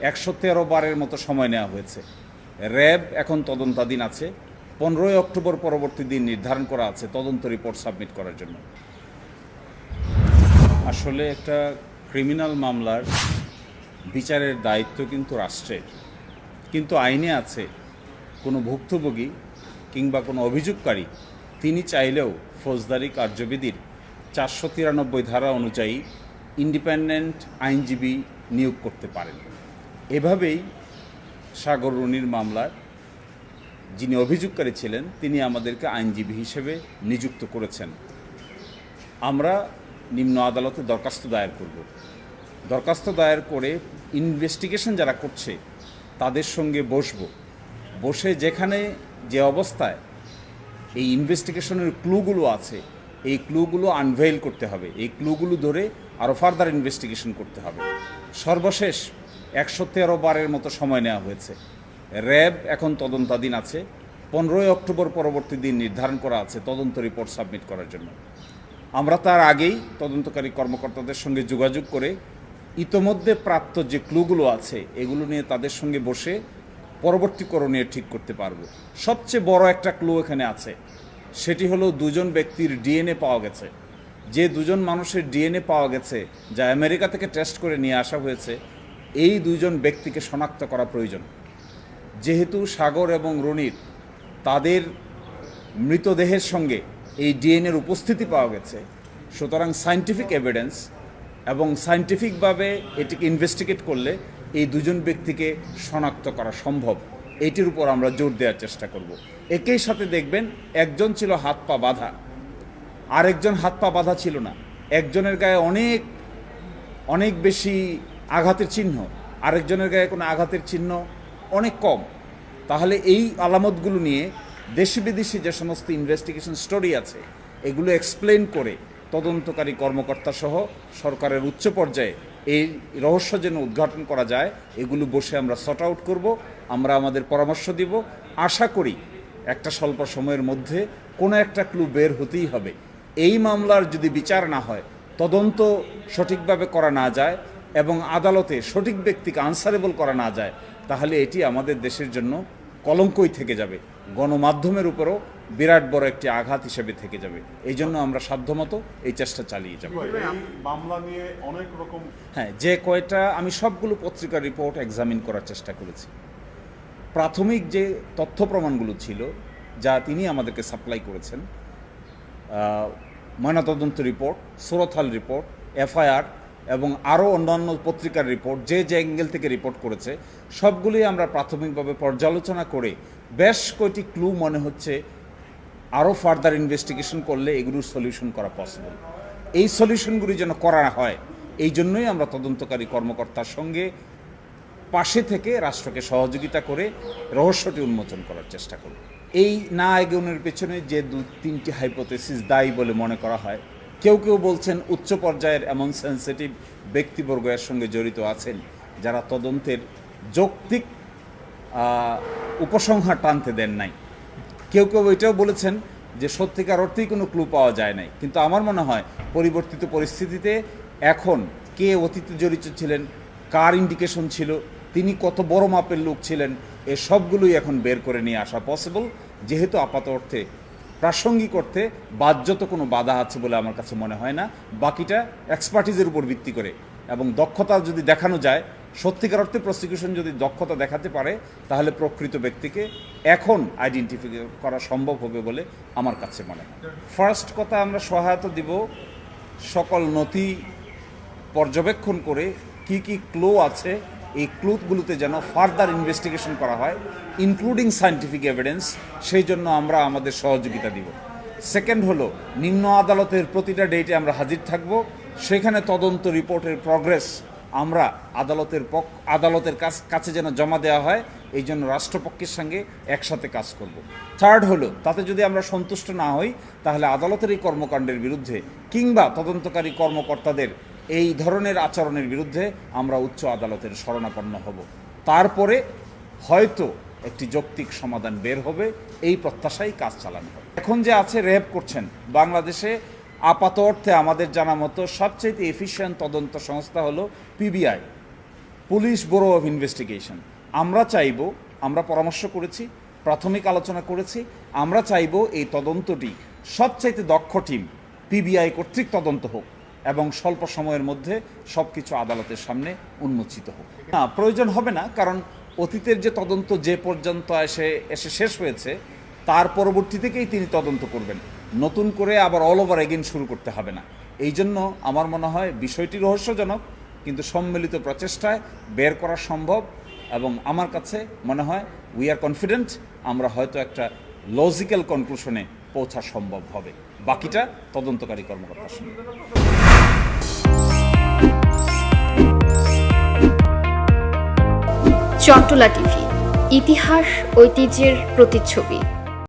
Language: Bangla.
একশো তেরো বারের মতো সময় নেওয়া হয়েছে। র্যাব এখন তদন্তাধীন আছে। পনেরোই অক্টোবর পরবর্তী দিন নির্ধারণ করা আছে তদন্ত রিপোর্ট সাবমিট করার জন্য। আসলে একটা ক্রিমিনাল মামলার বিচারের দায়িত্ব কিন্তু রাষ্ট্রের। কিন্তু আইনে আছে, কোনো ভুক্তভোগী কিংবা কোনো অভিযোগকারী, তিনি চাইলেও ফৌজদারি কার্যবিধির চারশো তিরানব্বই ধারা অনুযায়ী ইন্ডিপেন্ডেন্ট আইনজীবী নিয়োগ করতে পারেন। এভাবেই সাগর রুনির মামলার যিনি অভিযোগকারী ছিলেন, তিনি আমাদেরকে আইনজীবী হিসেবে নিযুক্ত করেছেন। আমরা নিম্ন আদালতে দরখাস্ত দায়ের করব। দরখাস্ত দায়ের করে ইনভেস্টিগেশন যারা করছে, তাদের সঙ্গে বসব। বসে যেখানে যে অবস্থায় এই ইনভেস্টিগেশনের ক্লুগুলো আছে, এই ক্লুগুলো আনভেইল করতে হবে। এই ক্লুগুলো ধরে আরও ফার্দার ইনভেস্টিগেশন করতে হবে। সর্বশেষ একশো তেরো বারের মতো সময় নেওয়া হয়েছে। র্যাব এখন তদন্তাধীন আছে। পনেরোই অক্টোবর পরবর্তী দিন নির্ধারণ করা আছে তদন্ত রিপোর্ট সাবমিট করার জন্য। আমরা তার আগেই তদন্তকারী কর্মকর্তাদের সঙ্গে যোগাযোগ করে ইতোমধ্যে প্রাপ্ত যে ক্লুগুলো আছে, এগুলো নিয়ে তাদের সঙ্গে বসে পরবর্তী করণীয় ঠিক করতে পারব। সবচেয়ে বড় একটা ক্লু এখানে আছে। সেটি হলো দুজন ব্যক্তির ডিএনএ পাওয়া গেছে। যে দুজন মানুষের ডিএনএ পাওয়া গেছে, যা আমেরিকা থেকে টেস্ট করে নিয়ে আসা হয়েছে এই দুজন ব্যক্তিকে শনাক্ত করা প্রয়োজন। যেহেতু সাগর এবং রনির তাদের মৃতদেহের সঙ্গে এই ডিএনএর উপস্থিতি পাওয়া গেছে, সুতরাং সায়েন্টিফিক এভিডেন্স এবং সায়েন্টিফিকভাবে এটিকে ইনভেস্টিগেট করলে এই দুজন ব্যক্তিকে শনাক্ত করা সম্ভব। এটির উপর আমরা জোর দেওয়ার চেষ্টা করব। একই সাথে দেখবেন, একজন ছিল হাত পা বাঁধা, আরেকজন হাত পা বাঁধা ছিল না। একজনের গায়ে অনেক অনেক বেশি আঘাতের চিহ্ন, আরেকজনের গায়ে কোনো আঘাতের চিহ্ন অনেক কম। তাহলে এই আলামতগুলো নিয়ে দেশি বিদেশি যে সমস্ত ইনভেস্টিগেশন স্টোরি আছে, এগুলো এক্সপ্লেন করে তদন্তকারী কর্মকর্তা সহ সরকারের উচ্চ পর্যায়ে এই রহস্য যেন উদ্ঘাটন করা যায়, এগুলো বসে আমরা সর্ট আউট করব, আমরা আমাদের পরামর্শ দিব। আশা করি একটা স্বল্প সময়ের মধ্যে কোনো একটা ক্লু বের হতেই হবে। এই মামলার যদি বিচার না হয়, তদন্ত সঠিকভাবে করা না যায় এবং আদালতে সঠিক ব্যক্তিকে আনসারেবল করা না যায় তাহলে এটি আমাদের দেশের জন্য কলঙ্কই থেকে যাবে। গণমাধ্যমের উপরও বিরাট বড় একটি আঘাত হিসেবে থেকে যাবে। এই জন্য আমরা সাধ্যমতো এই চেষ্টা চালিয়ে যাব। মামলা নিয়ে অনেক রকম হ্যাঁ যে কয়টা আমি সবগুলো পত্রিকার রিপোর্ট এক্সামিন করার চেষ্টা করেছি। প্রাথমিক যে তথ্য প্রমাণগুলো ছিল যা তিনি আমাদেরকে সাপ্লাই করেছেন ময়নাতদন্ত রিপোর্ট সুরথাল রিপোর্ট এফআইআর এবং আরও অন্যান্য পত্রিকার রিপোর্ট যে যে অ্যাঙ্গেল থেকে রিপোর্ট করেছে, সবগুলোই আমরা প্রাথমিকভাবে পর্যালোচনা করে বেশ কয়টি ক্লু মনে হচ্ছে আরও ফার্দার ইনভেস্টিগেশন করলে এগুলোর সলিউশন করা পসিবল এই সলিউশনগুলি যেন করা হয়, এই জন্যই আমরা তদন্তকারী কর্মকর্তার সঙ্গে পাশে থেকে রাষ্ট্রকে সহযোগিতা করে রহস্যটি উন্মোচন করার চেষ্টা করব। এই না এগোনোর পেছনে যে দু তিনটি হাইপোথেসিস দায়ী বলে মনে করা হয় কেউ কেউ বলছেন উচ্চ পর্যায়ের এমন সেন্সিটিভ ব্যক্তিবর্গ এর সঙ্গে জড়িত আছেন, যারা তদন্তের যৌক্তিক উপসংহার টানতে দেন নাই। কেউ কেউ এটাও বলেছেন যে সত্যিকার অর্থেই কোনো ক্লু পাওয়া যায় নাই। কিন্তু আমার মনে হয় পরিবর্তিত পরিস্থিতিতে এখন কে অতীতে জড়িত ছিলেন, কার ইন্ডিকেশন ছিল, তিনি কত বড় মাপের লোক ছিলেন, এ সবগুলোই এখন বের করে নিয়ে আসা পসিবল যেহেতু আপাত অর্থে প্রাসঙ্গিক অর্থে বাহ্যত কোনো বাধা আছে বলে আমার কাছে মনে হয় না। বাকিটা এক্সপার্টিজের উপর ভিত্তি করে। এবং দক্ষতা যদি দেখানো যায়, সত্যিকার অর্থে প্রসিকিউশন যদি দক্ষতা দেখাতে পারে, তাহলে প্রকৃত ব্যক্তিকে এখন আইডেন্টিফাই করা সম্ভব হবে বলে আমার কাছে মনে হয়। ফার্স্ট কথা, আমরা সহায়তা দিব সকল নথি পর্যবেক্ষণ করে কি কি ক্লো আছে এই ক্লুথগুলোতে যেন ফার্দার ইনভেস্টিগেশন করা হয় ইনক্লুডিং সায়েন্টিফিক এভিডেন্স সেই জন্য আমরা আমাদের সহযোগিতা দিব। সেকেন্ড হলো, নিম্ন আদালতের প্রতিটা ডেটে আমরা হাজির থাকব। সেখানে তদন্ত রিপোর্টের প্রগ্রেস আমরা আদালতের পক্ষ আদালতের কাছ, কাছে যেন জমা দেওয়া হয়, এই জন্য রাষ্ট্রপক্ষের সঙ্গে একসাথে কাজ করব। থার্ড হলো, তাতে যদি আমরা সন্তুষ্ট না হই, তাহলে আদালতের এই কর্মকাণ্ডের বিরুদ্ধে কিংবা তদন্তকারী কর্মকর্তাদের এই ধরনের আচরণের বিরুদ্ধে আমরা উচ্চ আদালতের শরণাপন্ন হব। তারপরে হয়তো একটি যৌক্তিক সমাধান বের হবে, এই প্রত্যাশাই কাজ চালানো হবে। এখন যে আছে র্যাব করছেন। বাংলাদেশে আপাত অর্থে আমাদের জানা মতো সবচেয়ে এফিশিয়েন্ট তদন্ত সংস্থা হলো PBI police bureau of investigation. আমরা চাইব, আমরা পরামর্শ করেছি, প্রাথমিক আলোচনা করেছি, আমরা চাইব এই তদন্তটি সবচাইতে দক্ষ টিম পিবিআই কর্তৃক তদন্ত হোক। এবং স্বল্প সময়ের মধ্যে সব কিছু আদালতের সামনে উন্মোচিত হোক। না, প্রয়োজন হবে না, কারণ অতীতের যে তদন্ত যে পর্যন্ত এসে এসে শেষ হয়েছে, তার পরবর্তী থেকেই তিনি তদন্ত করবেন। নতুন করে আবার অল ওভার এগেন শুরু করতে হবে না। এই জন্য আমার মনে হয় বিষয়টি রহস্যজনক, কিন্তু সম্মিলিত প্রচেষ্টায় বের করা সম্ভব এবং আমার কাছে মনে হয় উই আর কনফিডেন্ট আমরা হয়তো একটা লজিক্যাল কনক্লুশনে পৌঁছা সম্ভব হবে। বাকিটা তদন্তকারী কর্মকর্তার সঙ্গে। চট্টলা টিভি ইতিহাস ঐতিহ্যের প্রতিচ্ছবি।